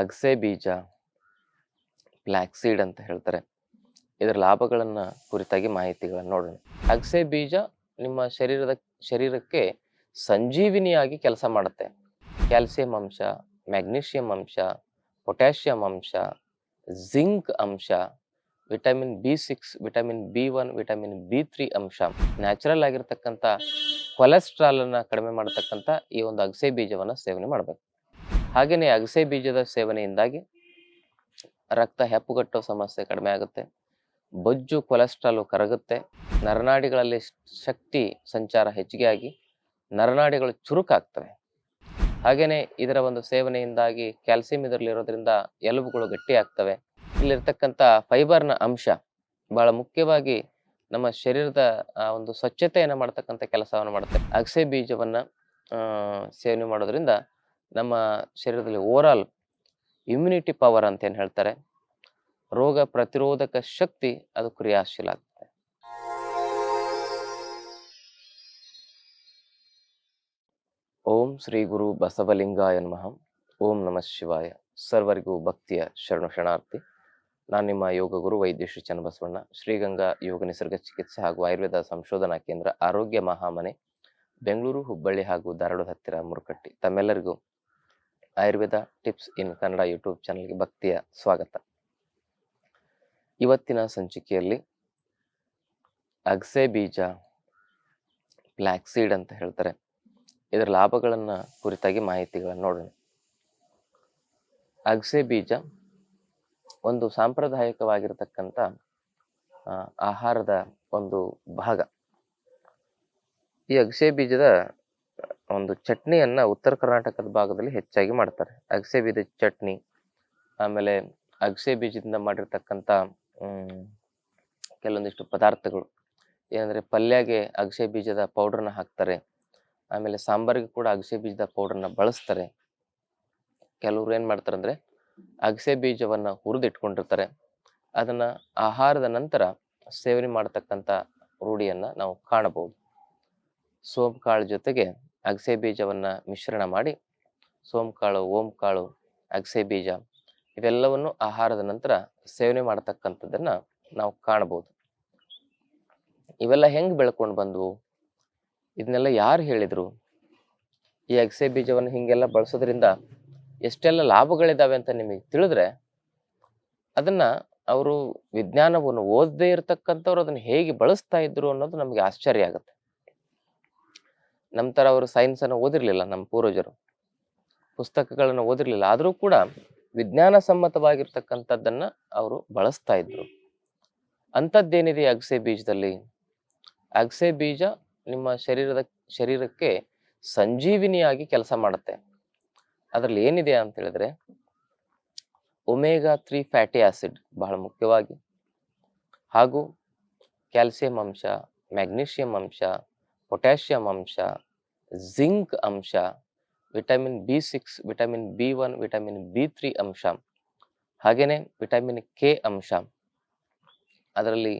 ಅಗಸೆ ಬೀಜ black seed ಅಂತ ಹೇಳ್ತಾರೆ. ಇದರ ಲಾಭಗಳನ್ನು ಕುರಿತಾಗಿ ಮಾಹಿತಿಗಳನ್ನು ನೋಡೋಣ. ಅಗಸೆ ಬೀಜ ನಿಮ್ಮ ಶರೀರದ, ಶರೀರಕ್ಕೆ ಸಂಜೀವಿನಿಯಾಗಿ ಕೆಲಸ ಮಾಡುತ್ತೆ. ಕ್ಯಾಲ್ಸಿಯಂ ಅಂಶ, ಮ್ಯಾಗ್ನೀಷಿಯಂ ಅಂಶ, ಪೊಟ್ಯಾಷಿಯಂ ಅಂಶ, ಜಿಂಕ್ ಅಂಶ, vitamin B six, vitamin B one, vitamin B three ಅಂಶ. ನ್ಯಾಚುರಲ್ ಆಗಿರ್ತಕ್ಕಂಥ ಕೊಲೆಸ್ಟ್ರಾಲನ್ನು ಕಡಿಮೆ ಮಾಡತಕ್ಕಂಥ ಈ ಒಂದು ಅಗಸೆ ಬೀಜವನ್ನು ಸೇವನೆ ಮಾಡಬೇಕು. ಹಾಗೆಯೇ ಅಗಸೆ ಬೀಜದ ಸೇವನೆಯಿಂದಾಗಿ ರಕ್ತ ಹೆಪ್ಪುಗಟ್ಟೋ ಸಮಸ್ಯೆ ಕಡಿಮೆ ಆಗುತ್ತೆ. ಬೊಜ್ಜು, ಕೊಲೆಸ್ಟ್ರಾಲು ಕರಗುತ್ತೆ. ನರನಾಡಿಗಳಲ್ಲಿ ಶಕ್ತಿ ಸಂಚಾರ ಹೆಚ್ಚಿಗೆ ಆಗಿ ನರನಾಡಿಗಳು ಚುರುಕಾಗ್ತವೆ. ಹಾಗೆಯೇ ಇದರ ಒಂದು ಸೇವನೆಯಿಂದಾಗಿ ಕ್ಯಾಲ್ಸಿಯಂ ಇದರಲ್ಲಿರೋದ್ರಿಂದ ಎಲುಬುಗಳು ಗಟ್ಟಿ ಆಗ್ತವೆ ಇಲ್ಲಿರ್ತಕ್ಕಂಥ ಫೈಬರ್ನ ಅಂಶ ಬಹಳ ಮುಖ್ಯವಾಗಿ ನಮ್ಮ ಶರೀರದ ಒಂದು ಸ್ವಚ್ಛತೆಯನ್ನು ಮಾಡ್ತಕ್ಕಂಥ ಕೆಲಸವನ್ನು ಮಾಡುತ್ತೆ ಅಗಸೆ ಬೀಜವನ್ನು ಸೇವನೆ ಮಾಡೋದ್ರಿಂದ ನಮ್ಮ ಶರೀರದಲ್ಲಿ ಓವರಾಲ್ ಇಮ್ಯುನಿಟಿ ಪವರ್ ಅಂತ ಏನು ಹೇಳ್ತಾರೆ, ರೋಗ ಪ್ರತಿರೋಧಕ ಶಕ್ತಿ ಅದು ಕ್ರಿಯಾಶೀಲ ಆಗ್ತದೆ. ಓಂ ಶ್ರೀ ಗುರು ಬಸವಲಿಂಗಾಯ ನಮಃ. ಓಂ ನಮಃ ಶಿವಾಯ. ಸರ್ವರಿಗೂ ಭಕ್ತಿಯ ಶರಣು ಶರಣಾರ್ಥಿ. ನಾನು ನಿಮ್ಮ ಯೋಗ ಗುರು ವೈದ್ಯ ಶ್ರೀ ಚನ್ನಬಸವಣ್ಣ, ಶ್ರೀಗಂಗಾ ಯೋಗ ನಿಸರ್ಗ ಚಿಕಿತ್ಸೆ ಹಾಗೂ ಆಯುರ್ವೇದ ಸಂಶೋಧನಾ ಕೇಂದ್ರ ಆರೋಗ್ಯ ಮಹಾಮನೆ, ಬೆಂಗಳೂರು, ಹುಬ್ಬಳ್ಳಿ ಹಾಗೂ ಧಾರವಾಡ ಹತ್ತಿರ ಮುರುಕಟ್ಟಿ. ತಮ್ಮೆಲ್ಲರಿಗೂ Ayurveda tips in Kannada YouTube ಚಾನಲ್ಗೆ ಭಕ್ತಿಯ ಸ್ವಾಗತ. ಇವತ್ತಿನ ಸಂಚಿಕೆಯಲ್ಲಿ ಅಗಸೆ ಬೀಜ ಫ್ಲ್ಯಾಕ್ಸೀಡ್ ಅಂತ ಹೇಳ್ತಾರೆ. ಇದರ ಲಾಭಗಳನ್ನು ಕುರಿತಾಗಿ ಮಾಹಿತಿಗಳನ್ನು ನೋಡೋಣ. ಅಗಸೆ ಬೀಜ ಒಂದು ಸಾಂಪ್ರದಾಯಿಕವಾಗಿರತಕ್ಕಂಥ ಆಹಾರದ ಒಂದು ಭಾಗ. ಈ ಅಗಸೆ ಬೀಜದ ಒಂದು ಚಟ್ನಿಯನ್ನ ಉತ್ತರ ಕರ್ನಾಟಕದ ಭಾಗದಲ್ಲಿ ಹೆಚ್ಚಾಗಿ ಮಾಡ್ತಾರೆ. ಅಗಸೆ ಬೀಜದ ಚಟ್ನಿ, ಆಮೇಲೆ ಅಗಸೆ ಬೀಜದಿಂದ ಮಾಡಿರ್ತಕ್ಕಂಥ ಕೆಲವೊಂದಿಷ್ಟು ಪದಾರ್ಥಗಳು. ಏನಂದ್ರೆ ಪಲ್ಯಗೆ ಅಗಸೆ ಬೀಜದ ಪೌಡ್ರನ್ನ ಹಾಕ್ತಾರೆ. ಆಮೇಲೆ ಸಾಂಬಾರಿಗೆ ಕೂಡ ಅಗಸೆ ಬೀಜದ ಪೌಡ್ರನ್ನ ಬಳಸ್ತಾರೆ. ಕೆಲವರು ಏನು ಮಾಡ್ತಾರೆ ಅಂದ್ರೆ ಅಗಸೆ ಬೀಜವನ್ನು ಹುರಿದಿಟ್ಕೊಂಡಿರ್ತಾರೆ. ಅದನ್ನ ಆಹಾರದ ನಂತರ ಸೇವನೆ ಮಾಡತಕ್ಕಂಥ ರೂಢಿಯನ್ನು ನಾವು ಕಾಣಬಹುದು. ಕಾಳು ಜೊತೆಗೆ ಅಗಸೆ ಬೀಜವನ್ನು ಮಿಶ್ರಣ ಮಾಡಿ ಸೋಂಕಾಳು ಓಂಕಾಳು ಅಗಸೆ ಬೀಜ ಇವೆಲ್ಲವನ್ನು ಆಹಾರದ ನಂತರ ಸೇವನೆ ಮಾಡತಕ್ಕಂಥದ್ದನ್ನು ನಾವು ಕಾಣಬಹುದು ಇವೆಲ್ಲ ಹೆಂಗೆ ಬೆಳ್ಕೊಂಡು ಬಂದವು? ಇದನ್ನೆಲ್ಲ ಯಾರು ಹೇಳಿದರು? ಈ ಅಗಸೆ ಬೀಜವನ್ನು ಹೀಗೆಲ್ಲ ಬಳಸೋದ್ರಿಂದ ಎಷ್ಟೆಲ್ಲ ಲಾಭಗಳಿದಾವೆ ಅಂತ ನಿಮಗೆ ತಿಳಿದ್ರೆ ಅದನ್ನು ಅವರು ವಿಜ್ಞಾನವನ್ನು ಓದದೇ ಇರತಕ್ಕಂಥವ್ರು ಅದನ್ನು ಹೇಗೆ ಬಳಸ್ತಾ ಇದ್ರು ಅನ್ನೋದು ನಮಗೆ ಆಶ್ಚರ್ಯ ಆಗುತ್ತೆ. ನಮ್ಮ ಥರ ಅವರು ಸೈನ್ಸನ್ನು ಓದಿರಲಿಲ್ಲ ನಮ್ಮ ಪೂರ್ವಜರು. ಪುಸ್ತಕಗಳನ್ನು ಓದಿರಲಿಲ್ಲ. ಆದರೂ ಕೂಡ ವಿಜ್ಞಾನ ಸಮ್ಮತವಾಗಿರ್ತಕ್ಕಂಥದ್ದನ್ನು ಅವರು ಬಳಸ್ತಾ ಇದ್ರು. ಅಂಥದ್ದೇನಿದೆ ಅಗಸೆ ಬೀಜದಲ್ಲಿ? ಅಗಸೆ ಬೀಜ ನಿಮ್ಮ ಶರೀರದ, ಶರೀರಕ್ಕೆ ಸಂಜೀವಿನಿಯಾಗಿ ಕೆಲಸ ಮಾಡುತ್ತೆ. ಅದರಲ್ಲಿ ಏನಿದೆ ಅಂತ ಹೇಳಿದ್ರೆ ಒಮೇಗಾ ತ್ರೀ ಫ್ಯಾಟಿ ಆಸಿಡ್ ಬಹಳ ಮುಖ್ಯವಾಗಿ. ಹಾಗೂ ಕ್ಯಾಲ್ಸಿಯಂ ಅಂಶ ಮ್ಯಾಗ್ನೀಷಿಯಂ ಅಂಶ ಪೊಟ್ಯಾಷಿಯಂ ಅಂಶ ಜಿಂಕ್ ಅಂಶ, vitamin B six, vitamin B one, vitamin B three ಅಂಶ ಹಾಗೆಯೇ ವಿಟಮಿನ್ ಕೆ ಅಂಶ. ಅದರಲ್ಲಿ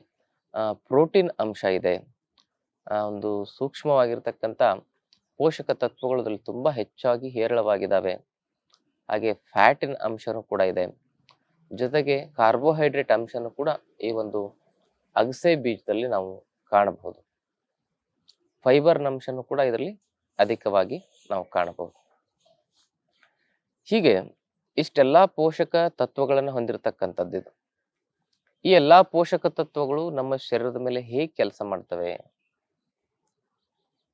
ಪ್ರೋಟೀನ್ ಅಂಶ ಇದೆ. ಒಂದು ಸೂಕ್ಷ್ಮವಾಗಿರ್ತಕ್ಕಂಥ ಪೋಷಕ ತತ್ವಗಳು ಅದರಲ್ಲಿ ತುಂಬ ಹೆಚ್ಚಾಗಿ ಹೇರಳವಾಗಿದ್ದಾವೆ ಹಾಗೆ ಫ್ಯಾಟಿನ ಅಂಶನೂ ಕೂಡ ಇದೆ. ಜೊತೆಗೆ ಕಾರ್ಬೋಹೈಡ್ರೇಟ್ ಅಂಶನೂ ಕೂಡ ಈ ಒಂದು ಅಗಸೆ ಬೀಜದಲ್ಲಿ ನಾವು ಕಾಣಬಹುದು. ಫೈಬರ್ನ ಅಂಶನೂ ಕೂಡ ಇದರಲ್ಲಿ ಅಧಿಕವಾಗಿ ನಾವು ಕಾಣಬಹುದು. ಹೀಗೆ ಇಷ್ಟೆಲ್ಲಾ ಪೋಷಕ ತತ್ವಗಳನ್ನು ಹೊಂದಿರತಕ್ಕಂಥದ್ದು ಇದು. ಈ ಎಲ್ಲಾ ಪೋಷಕ ತತ್ವಗಳು ನಮ್ಮ ಶರೀರದ ಮೇಲೆ ಹೇಗೆ ಕೆಲಸ ಮಾಡ್ತವೆ?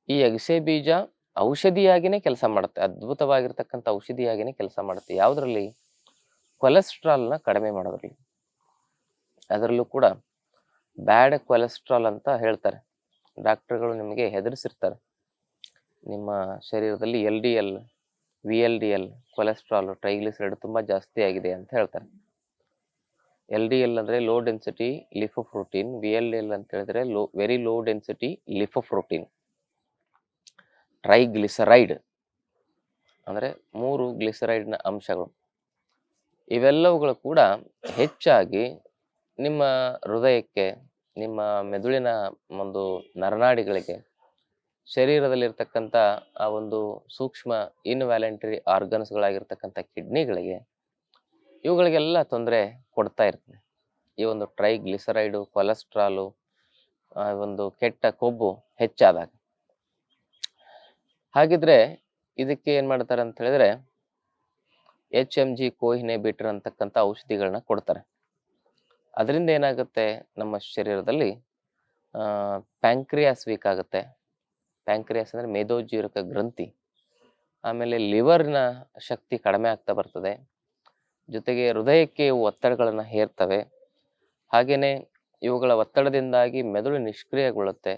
ಈ ಅಗಸೆ ಬೀಜ ಔಷಧಿಯಾಗಿನೇ ಕೆಲಸ ಮಾಡುತ್ತೆ, ಅದ್ಭುತವಾಗಿರ್ತಕ್ಕಂಥ ಔಷಧಿಯಾಗಿನೇ ಕೆಲಸ ಮಾಡುತ್ತೆ. ಯಾವುದರಲ್ಲಿ? ಕೊಲೆಸ್ಟ್ರಾಲ್ನ ಕಡಿಮೆ ಮಾಡೋದ್ರಲ್ಲಿ. ಅದರಲ್ಲೂ ಕೂಡ ಬ್ಯಾಡ್ ಕೊಲೆಸ್ಟ್ರಾಲ್ ಅಂತ ಹೇಳ್ತಾರೆ. ಡಾಕ್ಟರ್ಗಳು ನಿಮಗೆ ಹೆದರಿಸಿರ್ತಾರೆ. ನಿಮ್ಮ ಶರೀರದಲ್ಲಿ L D L V L D L cholesterol triglyceride ತುಂಬ ಜಾಸ್ತಿ ಆಗಿದೆ ಅಂತ ಹೇಳ್ತಾರೆ. ಎಲ್ ಡಿ ಎಲ್ ಅಂದರೆ low density lipoprotein V L D L ಅಂತ ಹೇಳಿದ್ರೆ low very low density lipoprotein triglyceride ಅಂದರೆ ಮೂರು ಗ್ಲಿಸರೈಡ್ನ ಅಂಶಗಳು. ಇವೆಲ್ಲವುಗಳು ಕೂಡ ಹೆಚ್ಚಾಗಿ ನಿಮ್ಮ ಹೃದಯಕ್ಕೆ, ನಿಮ್ಮ ಮೆದುಳಿನ ಒಂದು ನರನಾಡಿಗಳಿಗೆ ಶರೀರದಲ್ಲಿರ್ತಕ್ಕಂಥ ಆ ಒಂದು ಸೂಕ್ಷ್ಮ ಇನ್ವ್ಯಾಲೆಂಟರಿ ಆರ್ಗನ್ಸ್ಗಳಾಗಿರ್ತಕ್ಕಂಥ ಕಿಡ್ನಿಗಳಿಗೆ ಇವುಗಳಿಗೆಲ್ಲ ತೊಂದರೆ ಕೊಡ್ತಾ ಇರ್ತದೆ. ಈ ಒಂದು ಟ್ರೈಗ್ಲಿಸರೈಡು ಕೊಲೆಸ್ಟ್ರಾಲು ಒಂದು ಕೆಟ್ಟ ಕೊಬ್ಬು ಹೆಚ್ಚಾದಾಗ. ಹಾಗಿದ್ರೆ ಇದಕ್ಕೆ ಏನು ಮಾಡ್ತಾರೆ ಅಂತ ಹೇಳಿದ್ರೆ ಎಚ್ ಎಂ ಜಿ ಕೋಹಿನೆಬಿಟರ್ ಅಂತಕ್ಕಂಥ ಔಷಧಿಗಳನ್ನ ಕೊಡ್ತಾರೆ. ಅದರಿಂದ ಏನಾಗುತ್ತೆ? ನಮ್ಮ ಶರೀರದಲ್ಲಿ ಪ್ಯಾಂಕ್ರಿಯಾಸ್ ವೀಕ್ ಆಗುತ್ತೆ. ಪ್ಯಾಂಕ್ರಿಯಾಸ್ ಅಂದರೆ ಮೇದೋಜೀರಕ ಗ್ರಂಥಿ. ಆಮೇಲೆ ಲಿವರ್ನ ಶಕ್ತಿ ಕಡಿಮೆ ಆಗ್ತಾ ಬರ್ತದೆ. ಜೊತೆಗೆ ಹೃದಯಕ್ಕೆ ಒತ್ತಡಗಳನ್ನು ಹೇರ್ತವೆ. ಹಾಗೆಯೇ ಇವುಗಳ ಒತ್ತಡದಿಂದಾಗಿ ಮೆದುಳು ನಿಷ್ಕ್ರಿಯಗೊಳ್ಳುತ್ತೆ.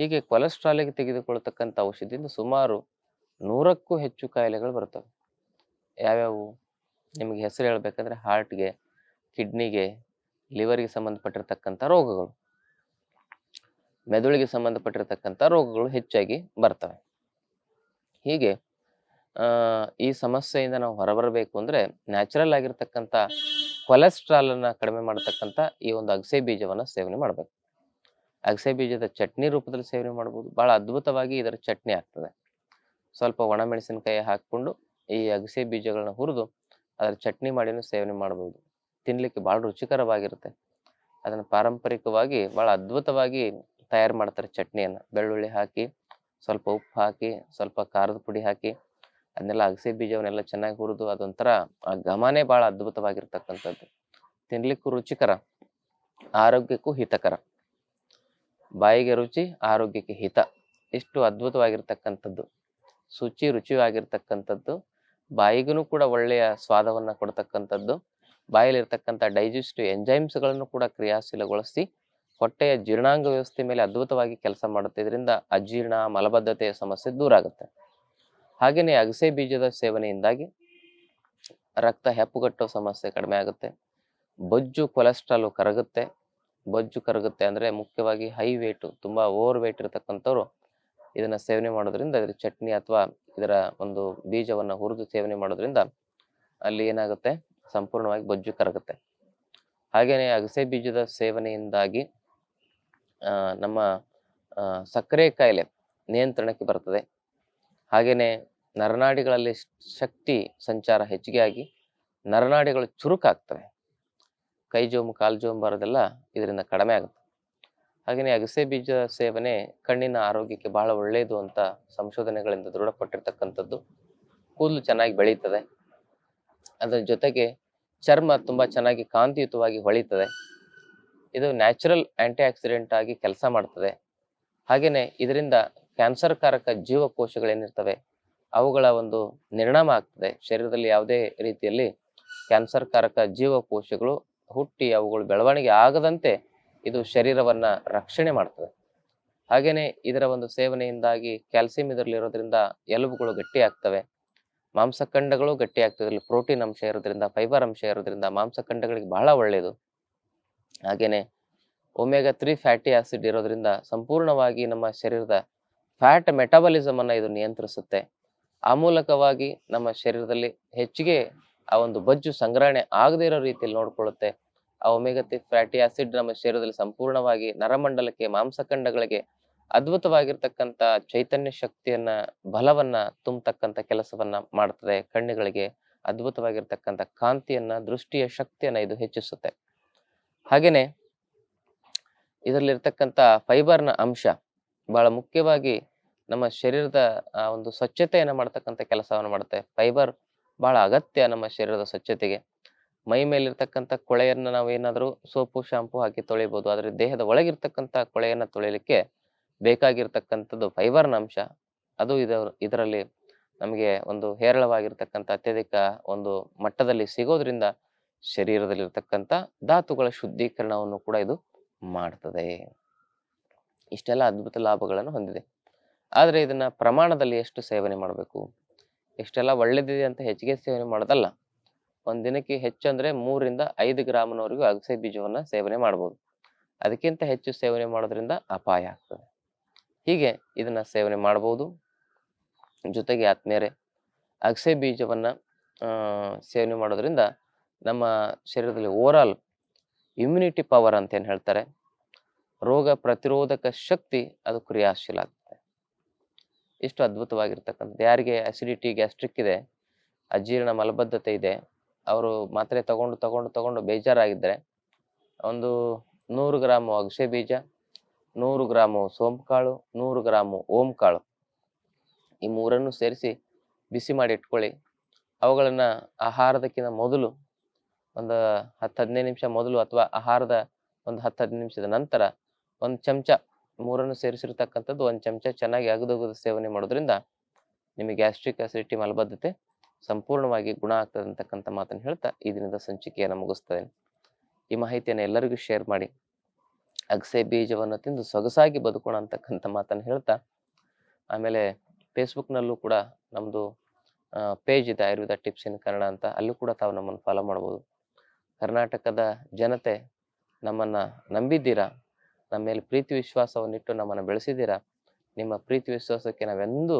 ಹೀಗೆ ಕೊಲೆಸ್ಟ್ರಾಲಿಗೆ ತೆಗೆದುಕೊಳ್ತಕ್ಕಂಥ ಔಷಧಿಯಿಂದ ಸುಮಾರು ನೂರಕ್ಕೂ ಹೆಚ್ಚು ಕಾಯಿಲೆಗಳು ಬರ್ತವೆ. ಯಾವ್ಯಾವು? ನಿಮಗೆ ಹೆಸರು ಹೇಳಬೇಕಂದ್ರೆ ಹಾರ್ಟ್ಗೆ ಕಿಡ್ನಿಗೆ ಲಿವರ್ಗೆ ಸಂಬಂಧಪಟ್ಟಿರ್ತಕ್ಕಂಥ ರೋಗಗಳು. ಮೆದುಳಿಗೆ ಸಂಬಂಧಪಟ್ಟಿರತಕ್ಕಂಥ ರೋಗಗಳು ಹೆಚ್ಚಾಗಿ ಬರ್ತವೆ. ಹೀಗೆ ಈ ಸಮಸ್ಯೆಯಿಂದ ನಾವು ಹೊರಬರಬೇಕು ಅಂದ್ರೆ ನ್ಯಾಚುರಲ್ ಆಗಿರ್ತಕ್ಕಂಥ ಕೊಲೆಸ್ಟ್ರಾಲ್ ಅನ್ನ ಕಡಿಮೆ ಮಾಡತಕ್ಕಂಥ ಈ ಒಂದು ಅಗಸೆ ಬೀಜವನ್ನ ಸೇವನೆ ಮಾಡಬೇಕು. ಅಗಸೆ ಬೀಜದ ಚಟ್ನಿ ರೂಪದಲ್ಲಿ ಸೇವನೆ ಮಾಡ್ಬೋದು. ಬಹಳ ಅದ್ಭುತವಾಗಿ ಇದರ ಚಟ್ನಿ ಆಗ್ತದೆ. ಸ್ವಲ್ಪ ಒಣಮೆಣಸಿನಕಾಯಿ ಹಾಕ್ಕೊಂಡು ಈ ಅಗಸೆ ಬೀಜಗಳನ್ನ ಹುರಿದು ಅದರ ಚಟ್ನಿ ಮಾಡಿನೂ ಸೇವನೆ ಮಾಡ್ಬೋದು. ತಿನ್ಲಿಕ್ಕೆ ಬಹಳ ರುಚಿಕರವಾಗಿರುತ್ತೆ. ಅದನ್ನು ಪಾರಂಪರಿಕವಾಗಿ ಬಹಳ ಅದ್ಭುತವಾಗಿ ತಯಾರು ಮಾಡ್ತಾರೆ ಚಟ್ನಿಯನ್ನು. ಬೆಳ್ಳುಳ್ಳಿ ಹಾಕಿ, ಸ್ವಲ್ಪ ಉಪ್ಪು ಹಾಕಿ, ಸ್ವಲ್ಪ ಖಾರದ ಪುಡಿ ಹಾಕಿ, ಅದನ್ನೆಲ್ಲ ಅಗಸೆ ಬೀಜವನ್ನೆಲ್ಲ ಚೆನ್ನಾಗಿ ಹುರಿದು ಅದೊಂಥರ ಆ ಘಮನೇ ಭಾಳ ಅದ್ಭುತವಾಗಿರ್ತಕ್ಕಂಥದ್ದು. ತಿನ್ಲಿಕ್ಕೂ ರುಚಿಕರ, ಆರೋಗ್ಯಕ್ಕೂ ಹಿತಕರ. ಬಾಯಿಗೆ ರುಚಿ, ಆರೋಗ್ಯಕ್ಕೆ ಹಿತ. ಇಷ್ಟು ಅದ್ಭುತವಾಗಿರ್ತಕ್ಕಂಥದ್ದು. ಶುಚಿ ರುಚಿಯಾಗಿರ್ತಕ್ಕಂಥದ್ದು ಬಾಯಿಗೂ ಕೂಡ ಒಳ್ಳೆಯ ಸ್ವಾದವನ್ನು ಕೊಡ್ತಕ್ಕಂಥದ್ದು. ಬಾಯಲ್ಲಿರ್ತಕ್ಕಂಥ ಡೈಜೆಸ್ಟಿವ್ ಎಂಜೈಮ್ಸ್ಗಳನ್ನು ಕೂಡ ಕ್ರಿಯಾಶೀಲಗೊಳಿಸಿ ಹೊಟ್ಟೆಯ ಜೀರ್ಣಾಂಗ ವ್ಯವಸ್ಥೆ ಮೇಲೆ ಅದ್ಭುತವಾಗಿ ಕೆಲಸ ಮಾಡುತ್ತೆ. ಇದರಿಂದ ಅಜೀರ್ಣ, ಮಲಬದ್ಧತೆಯ ಸಮಸ್ಯೆ ದೂರ ಆಗುತ್ತೆ. ಹಾಗೆಯೇ ಅಗಸೆ ಬೀಜದ ಸೇವನೆಯಿಂದಾಗಿ ರಕ್ತ ಹೆಪ್ಪುಗಟ್ಟೋ ಸಮಸ್ಯೆ ಕಡಿಮೆ ಆಗುತ್ತೆ. ಬೊಜ್ಜು ಕೊಲೆಸ್ಟ್ರಾಲು ಕರಗುತ್ತೆ. ಬೊಜ್ಜು ಕರಗುತ್ತೆ ಅಂದರೆ ಮುಖ್ಯವಾಗಿ ಹೈ ವೇಟು, ತುಂಬ ಓವರ್ ವೇಟ್ ಇರತಕ್ಕಂಥವ್ರು ಇದನ್ನು ಸೇವನೆ ಮಾಡೋದ್ರಿಂದ ಇದರ ಚಟ್ನಿ ಅಥವಾ ಇದರ ಒಂದು ಬೀಜವನ್ನು ಹುರಿದು ಸೇವನೆ ಮಾಡೋದ್ರಿಂದ ಅಲ್ಲಿ ಏನಾಗುತ್ತೆ? ಸಂಪೂರ್ಣವಾಗಿ ಬೊಜ್ಜು ಕರಗುತ್ತೆ. ಹಾಗೆಯೇ ಅಗಸೆ ಬೀಜದ ಸೇವನೆಯಿಂದಾಗಿ ನಮ್ಮ ಸಕ್ಕರೆ ಕಾಯಿಲೆ ನಿಯಂತ್ರಣಕ್ಕೆ ಬರ್ತದೆ. ಹಾಗೆಯೇ ನರನಾಡಿಗಳಲ್ಲಿ ಶಕ್ತಿ ಸಂಚಾರ ಹೆಚ್ಚಿಗೆ ಆಗಿ ನರನಾಡಿಗಳು ಚುರುಕಾಗ್ತವೆ. ಕೈ ಜೋಮು, ಕಾಲು ಜೋಮು ಬರೋದೆಲ್ಲ ಇದರಿಂದ ಕಡಿಮೆ ಆಗುತ್ತೆ. ಹಾಗೆಯೇ ಅಗಸೆ ಬೀಜ ಸೇವನೆ ಕಣ್ಣಿನ ಆರೋಗ್ಯಕ್ಕೆ ಬಹಳ ಒಳ್ಳೆಯದು ಅಂತ ಸಂಶೋಧನೆಗಳಿಂದ ದೃಢಪಟ್ಟಿರ್ತಕ್ಕಂಥದ್ದು. ಕೂದಲು ಚೆನ್ನಾಗಿ ಬೆಳೀತದೆ. ಅದರ ಜೊತೆಗೆ ಚರ್ಮ ತುಂಬ ಚೆನ್ನಾಗಿ ಕಾಂತಿಯುತವಾಗಿ ಹೊಳಿತದೆ. ಇದು ನ್ಯಾಚುರಲ್ ಆಂಟಿ ಆಕ್ಸಿಡೆಂಟ್ ಆಗಿ ಕೆಲಸ ಮಾಡ್ತದೆ. ಹಾಗೆಯೇ ಇದರಿಂದ ಕ್ಯಾನ್ಸರ್ಕಾರಕ ಜೀವಕೋಶಗಳೇನಿರ್ತವೆ ಅವುಗಳ ಒಂದು ನಿರ್ಣಾಮ ಆಗ್ತದೆ. ಶರೀರದಲ್ಲಿ ಯಾವುದೇ ರೀತಿಯಲ್ಲಿ ಕ್ಯಾನ್ಸರ್ಕಾರಕ ಜೀವಕೋಶಗಳು, ಹುಟ್ಟಿ ಅವುಗಳು ಬೆಳವಣಿಗೆ ಆಗದಂತೆ ಇದು ಶರೀರವನ್ನು ರಕ್ಷಣೆ ಮಾಡ್ತದೆ. ಹಾಗೆಯೇ ಇದರ ಒಂದು ಸೇವನೆಯಿಂದಾಗಿ ಕ್ಯಾಲ್ಸಿಯಂ ಇದರಲ್ಲಿರೋದ್ರಿಂದ ಎಲುಬುಗಳು ಗಟ್ಟಿ ಆಗ್ತವೆ, ಮಾಂಸಖಂಡಗಳು ಗಟ್ಟಿ ಆಗ್ತದೆ ಪ್ರೋಟೀನ್ ಅಂಶ ಇರೋದ್ರಿಂದ, ಫೈಬರ್ ಅಂಶ ಇರೋದ್ರಿಂದ ಮಾಂಸಖಂಡಗಳಿಗೆ ಬಹಳ ಒಳ್ಳೆಯದು. ಹಾಗೇನೆ ಒಮೆಗಾ ತ್ರೀ ಫ್ಯಾಟಿ ಆಸಿಡ್ ಇರೋದ್ರಿಂದ ಸಂಪೂರ್ಣವಾಗಿ ನಮ್ಮ ಶರೀರದ ಫ್ಯಾಟ್ ಮೆಟಾಬಲಿಸಮ್ ಅನ್ನ ಇದು ನಿಯಂತ್ರಿಸುತ್ತೆ. ಆ ಮೂಲಕವಾಗಿ ನಮ್ಮ ಶರೀರದಲ್ಲಿ ಹೆಚ್ಚಿಗೆ ಆ ಒಂದು ಬಜ್ಜು ಸಂಗ್ರಹಣೆ ಆಗದೇ ಇರೋ ರೀತಿಯಲ್ಲಿ ನೋಡ್ಕೊಳ್ಳುತ್ತೆ. ಆ ಒಮೆಗಾ ತ್ರೀ ಫ್ಯಾಟಿ ಆಸಿಡ್ ನಮ್ಮ ಶರೀರದಲ್ಲಿ ಸಂಪೂರ್ಣವಾಗಿ ನರಮಂಡಲಕ್ಕೆ, ಮಾಂಸಖಂಡಗಳಿಗೆ ಅದ್ಭುತವಾಗಿರ್ತಕ್ಕಂಥ ಚೈತನ್ಯ ಶಕ್ತಿಯನ್ನ, ಬಲವನ್ನ ತುಂಬತಕ್ಕಂಥ ಕೆಲಸವನ್ನ ಮಾಡ್ತದೆ. ಕಣ್ಣುಗಳಿಗೆ ಅದ್ಭುತವಾಗಿರ್ತಕ್ಕಂಥ ಕಾಂತಿಯನ್ನ, ದೃಷ್ಟಿಯ ಶಕ್ತಿಯನ್ನ ಇದು ಹೆಚ್ಚಿಸುತ್ತೆ. ಹಾಗೇನೆ ಇದರಲ್ಲಿರ್ತಕ್ಕಂಥ ಫೈಬರ್ನ ಅಂಶ ಬಹಳ ಮುಖ್ಯವಾಗಿ ನಮ್ಮ ಶರೀರದ ಒಂದು ಸ್ವಚ್ಛತೆಯನ್ನು ಮಾಡ್ತಕ್ಕಂಥ ಕೆಲಸವನ್ನು ಮಾಡುತ್ತೆ. ಫೈಬರ್ ಬಹಳ ಅಗತ್ಯ ನಮ್ಮ ಶರೀರದ ಸ್ವಚ್ಛತೆಗೆ. ಮೈ ಮೇಲಿರ್ತಕ್ಕಂಥ ಕೊಳೆಯನ್ನು ನಾವು ಏನಾದರೂ ಸೋಪು, ಶಾಂಪು ಹಾಕಿ ತೊಳಿಬೋದು, ಆದರೆ ದೇಹದ ಒಳಗಿರ್ತಕ್ಕಂಥ ಕೊಳೆಯನ್ನು ತೊಳಿಲಿಕ್ಕೆ ಬೇಕಾಗಿರ್ತಕ್ಕಂಥದ್ದು ಫೈಬರ್ನ ಅಂಶ. ಅದು ಇದರ, ಇದರಲ್ಲಿ ನಮಗೆ ಒಂದು ಹೇರಳವಾಗಿರ್ತಕ್ಕಂಥ ಅತ್ಯಧಿಕ ಒಂದು ಮಟ್ಟದಲ್ಲಿ ಸಿಗೋದ್ರಿಂದ ಶರೀರದಲ್ಲಿರ್ತಕ್ಕಂಥ ಧಾತುಗಳ ಶುದ್ಧೀಕರಣವನ್ನು ಕೂಡ ಇದು ಮಾಡ್ತದೆ. ಇಷ್ಟೆಲ್ಲ ಅದ್ಭುತ ಲಾಭಗಳನ್ನು ಹೊಂದಿದೆ. ಆದರೆ ಇದನ್ನ ಪ್ರಮಾಣದಲ್ಲಿ ಎಷ್ಟು ಸೇವನೆ ಮಾಡಬೇಕು? ಇಷ್ಟೆಲ್ಲ ಒಳ್ಳೆದಿದೆ ಅಂತ ಹೆಚ್ಚಿಗೆ ಸೇವನೆ ಮಾಡೋದಲ್ಲ. ಒಂದು ದಿನಕ್ಕೆ ಹೆಚ್ಚು ಅಂದರೆ ಮೂರರಿಂದ ಐದು ಗ್ರಾಮ್ನವರೆಗೂ ಅಗಸೆ ಬೀಜವನ್ನು ಸೇವನೆ ಮಾಡ್ಬೋದು. ಅದಕ್ಕಿಂತ ಹೆಚ್ಚು ಸೇವನೆ ಮಾಡೋದ್ರಿಂದ ಅಪಾಯ ಆಗ್ತದೆ. ಹೀಗೆ ಇದನ್ನ ಸೇವನೆ ಮಾಡ್ಬೋದು. ಜೊತೆಗೆ ಆತ್ಮೀಯರೇ, ಅಗಸೆ ಬೀಜವನ್ನು ಸೇವನೆ ಮಾಡೋದ್ರಿಂದ ನಮ್ಮ ಶರೀರದಲ್ಲಿ ಓವರಾಲ್ ಇಮ್ಯುನಿಟಿ ಪವರ್ ಅಂತ ಏನು ಹೇಳ್ತಾರೆ, ರೋಗ ಪ್ರತಿರೋಧಕ ಶಕ್ತಿ ಅದು ಕ್ರಿಯಾಶೀಲ ಆಗ್ತದೆ. ಇಷ್ಟು ಅದ್ಭುತವಾಗಿರ್ತಕ್ಕಂಥದ್ದು. ಯಾರಿಗೆ ಅಸಿಡಿಟಿ ಗ್ಯಾಸ್ಟ್ರಿಕ್ ಇದೆ, ಅಜೀರ್ಣ ಮಲಬದ್ಧತೆ ಇದೆ, ಅವರು ಮಾತ್ರೆ ತಗೊಂಡು ತಗೊಂಡು ತಗೊಂಡು ಬೇಜಾರಾಗಿದ್ದರೆ ಒಂದು ನೂರು ಗ್ರಾಮು ಅಗಸೆ ಬೀಜ, ನೂರು ಗ್ರಾಮು ಸೋಂಕಾಳು ನೂರು ಗ್ರಾಮು ಓಂಕಾಳು ಈ ಮೂರನ್ನು ಸೇರಿಸಿ ಬಿಸಿ ಮಾಡಿ ಇಟ್ಕೊಳ್ಳಿ. ಅವುಗಳನ್ನು ಆಹಾರದಕ್ಕಿಂತ ಮೊದಲು ಒಂದು ಹತ್ತು ಹದಿನೈದು ನಿಮಿಷ ಮೊದಲು ಅಥವಾ ಆಹಾರದ ಒಂದು ಹತ್ತು ಹದಿನೈದು ನಿಮಿಷದ ನಂತರ ಒಂದು ಚಮಚ ಮೂರನ್ನು ಸೇರಿಸಿರ್ತಕ್ಕಂಥದ್ದು ಒಂದು ಚಮಚ ಚೆನ್ನಾಗಿ ಅಗದಗದು ಸೇವನೆ ಮಾಡೋದ್ರಿಂದ ನಿಮಗೆ ಗ್ಯಾಸ್ಟ್ರಿಕ್ ಆಸಿಡಿಟಿ ಮಲಬದ್ಧತೆ ಸಂಪೂರ್ಣವಾಗಿ ಗುಣ ಆಗ್ತದೆ ಅಂತಕ್ಕಂಥ ಮಾತನ್ನು ಹೇಳ್ತಾ ಈ ದಿನದ ಸಂಚಿಕೆಯನ್ನು ಮುಗಿಸ್ತೇನೆ. ಈ ಮಾಹಿತಿಯನ್ನು ಎಲ್ಲರಿಗೂ ಶೇರ್ ಮಾಡಿ. ಅಗಸೆ ಬೀಜವನ್ನು ತಿಂದು ಸೊಗಸಾಗಿ ಬದುಕೋಣ ಅಂತಕ್ಕಂಥ ಮಾತನ್ನು ಹೇಳ್ತಾ ಆಮೇಲೆ ಫೇಸ್ಬುಕ್ನಲ್ಲೂ ಕೂಡ ನಮ್ಮದು ಪೇಜ್ ಇದೆ ಆಯುರ್ವೇದ ಟಿಪ್ಸ್ ಇನ್ ಕನ್ನಡ ಅಂತ. ಅಲ್ಲೂ ಕೂಡ ತಾವು ನಮ್ಮನ್ನು ಫಾಲೋ ಮಾಡ್ಬೋದು. ಕರ್ನಾಟಕದ ಜನತೆ ನಮ್ಮನ್ನು ನಂಬಿದ್ದೀರಾ? ನಮ್ಮ ಮೇಲೆ ಪ್ರೀತಿ ವಿಶ್ವಾಸವನ್ನಿಟ್ಟು ನಮ್ಮನ್ನು ಬೆಳೆಸಿದ್ದೀರಾ? ನಿಮ್ಮ ಪ್ರೀತಿ ವಿಶ್ವಾಸಕ್ಕೆ ನಾವೆಂದೂ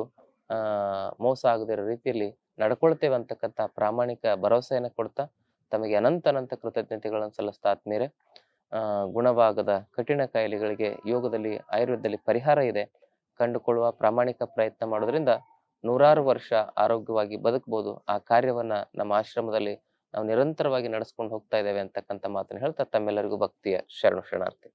ಮೋಸ ಆಗದಿರೋ ರೀತಿಯಲ್ಲಿ ನಡ್ಕೊಳ್ತೇವೆ ಅಂತಕ್ಕಂಥ ಪ್ರಾಮಾಣಿಕ ಭರವಸೆಯನ್ನು ಕೊಡ್ತಾ ತಮಗೆ ಅನಂತ ಅನಂತ ಕೃತಜ್ಞತೆಗಳನ್ನು ಸಲ್ಲಿಸ್ತಾ ಆತ್ಮೀರೆ ಗುಣವಾಗದ ಕಠಿಣ ಕಾಯಿಲೆಗಳಿಗೆ ಯೋಗದಲ್ಲಿ, ಆಯುರ್ವೇದದಲ್ಲಿ ಪರಿಹಾರ ಇದೆ. ಕಂಡುಕೊಳ್ಳುವ ಪ್ರಾಮಾಣಿಕ ಪ್ರಯತ್ನ ಮಾಡೋದ್ರಿಂದ ನೂರಾರು ವರ್ಷ ಆರೋಗ್ಯವಾಗಿ ಬದುಕಬಹುದು ಆ ಕಾರ್ಯವನ್ನ ನಮ್ಮ ಆಶ್ರಮದಲ್ಲಿ ನಾವು ನಿರಂತರವಾಗಿ ನಡೆಸ್ಕೊಂಡು ಹೋಗ್ತಾ ಇದ್ದೇವೆ ಅಂತಕ್ಕಂಥ ಮಾತನ್ನು ಹೇಳ್ತಾ ತಮ್ಮೆಲ್ಲರಿಗೂ ಭಕ್ತಿಯ ಶರಣು ಶರಣಾರ್ಥಿ.